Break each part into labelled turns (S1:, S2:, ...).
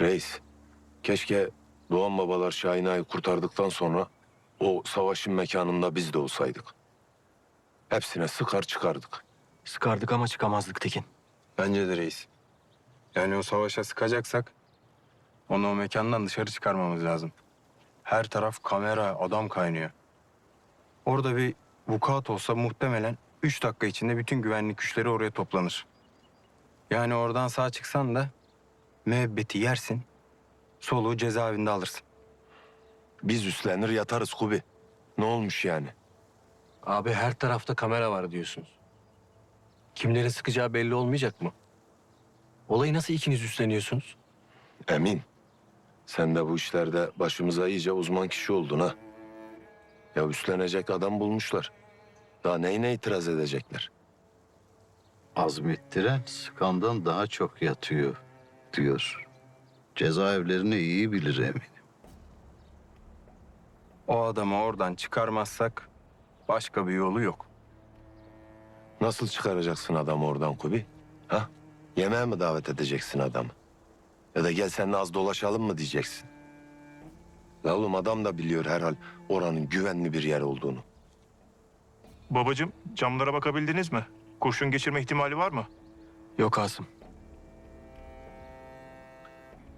S1: Reis, keşke Doğan babalar Şahina'yı kurtardıktan sonra o savaşın mekanında biz de olsaydık. Hepsine sıkar çıkardık.
S2: Sıkardık ama çıkamazdık Tekin.
S3: Bence de reis. Yani o savaşa sıkacaksak onu o mekandan dışarı çıkarmamız lazım. Her taraf kamera, adam kaynıyor. Orada bir vukuat olsa muhtemelen üç dakika içinde bütün güvenlik güçleri oraya toplanır. Yani oradan sağ çıksan da müebbeti yersin, soluğu cezaevinde alırsın.
S1: Biz üstlenir yatarız Kubi. Ne olmuş yani?
S4: Abi her tarafta kamera var diyorsunuz. Kimlerin sıkacağı belli olmayacak mı? Olayı nasıl ikiniz üstleniyorsunuz?
S1: Emin, sen de bu işlerde başımıza iyice uzman kişi oldun ha. Ya üstlenecek adam bulmuşlar. Daha neyine itiraz edecekler?
S5: Azmettiren sıkandan daha çok yatıyor diyor. Cezaevlerini iyi bilir eminim.
S3: O adamı oradan çıkarmazsak başka bir yolu yok.
S1: Nasıl çıkaracaksın adamı oradan Kubi? Ha? Yemeğe mi davet edeceksin adamı? Ya da gel seninle az dolaşalım mı diyeceksin? La oğlum adam da biliyor herhal oranın güvenli bir yer olduğunu.
S6: Babacım camlara bakabildiniz mi? Kurşun geçirme ihtimali var mı?
S2: Yok Asım.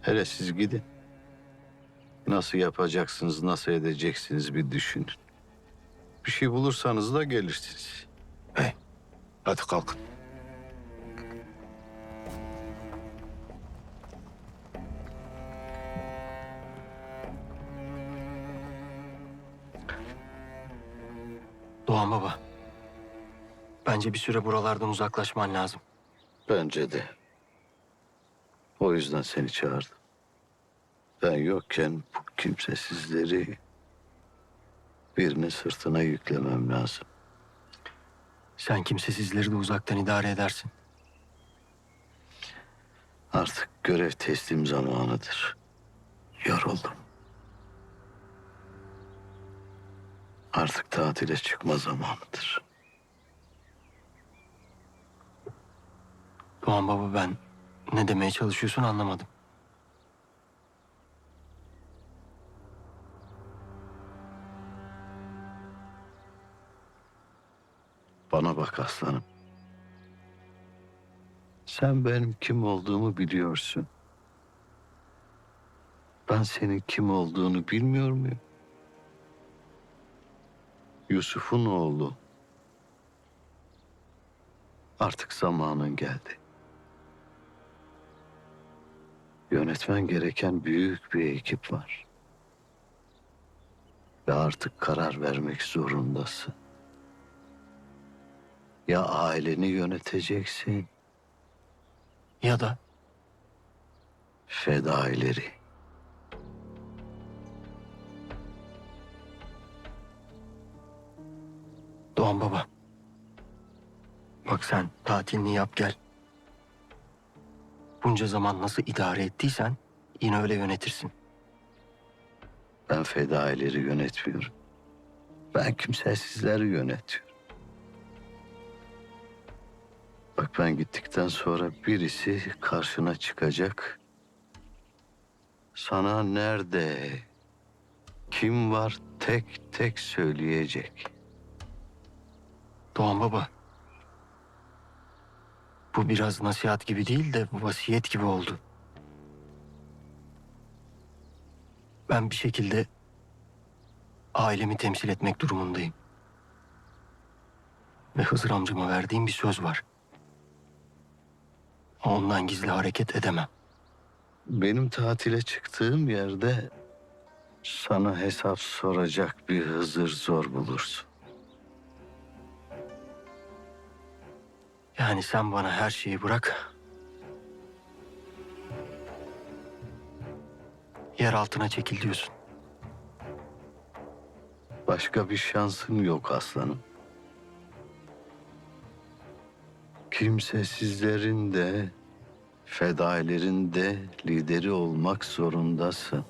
S5: Hele siz gidin. Nasıl yapacaksınız, nasıl edeceksiniz bir düşünün. Bir şey bulursanız da gelirsiniz.
S1: Hadi kalkın.
S2: Doğan baba. Bence bir süre buralardan uzaklaşman lazım.
S5: Bence de. O yüzden seni çağırdım. Ben yokken bu kimsesizleri birinin sırtına yüklemem lazım.
S2: Sen kimsesizleri de uzaktan idare edersin.
S5: Artık görev teslim zamanıdır. Yoruldum. Artık tatile çıkma zamanıdır.
S2: Doğan baba ben ne demeye çalışıyorsun anlamadım.
S5: Bana bak aslanım. Sen benim kim olduğumu biliyorsun. Ben senin kim olduğunu bilmiyor muyum? Yusuf'un oğlu. Artık zamanın geldi. Yönetmen gereken büyük bir ekip var. Ve artık karar vermek zorundasın. Ya aileni yöneteceksin,
S2: Ya da
S5: fedaileri.
S2: Doğan baba. Bak sen tatilini yap gel. Bunca zaman nasıl idare ettiysen yine öyle yönetirsin.
S5: Ben fedaileri yönetmiyorum. Ben kimsesizleri yönetiyorum. Bak ben gittikten sonra birisi karşına çıkacak. Sana nerede, kim var tek tek söyleyecek.
S2: Doğan baba. Bu biraz nasihat gibi değil de vasiyet gibi oldu. Ben bir şekilde ailemi temsil etmek durumundayım. Ve Hızır amcama verdiğim bir söz var. Ondan gizli hareket edemem.
S5: Benim tatile çıktığım yerde sana hesap soracak bir Hızır zor bulursun.
S2: Yani sen bana her şeyi bırak. Yer altına çekil diyorsun.
S5: Başka bir şansın yok aslanım. Kimsesizlerin de, fedailerin de lideri olmak zorundasın.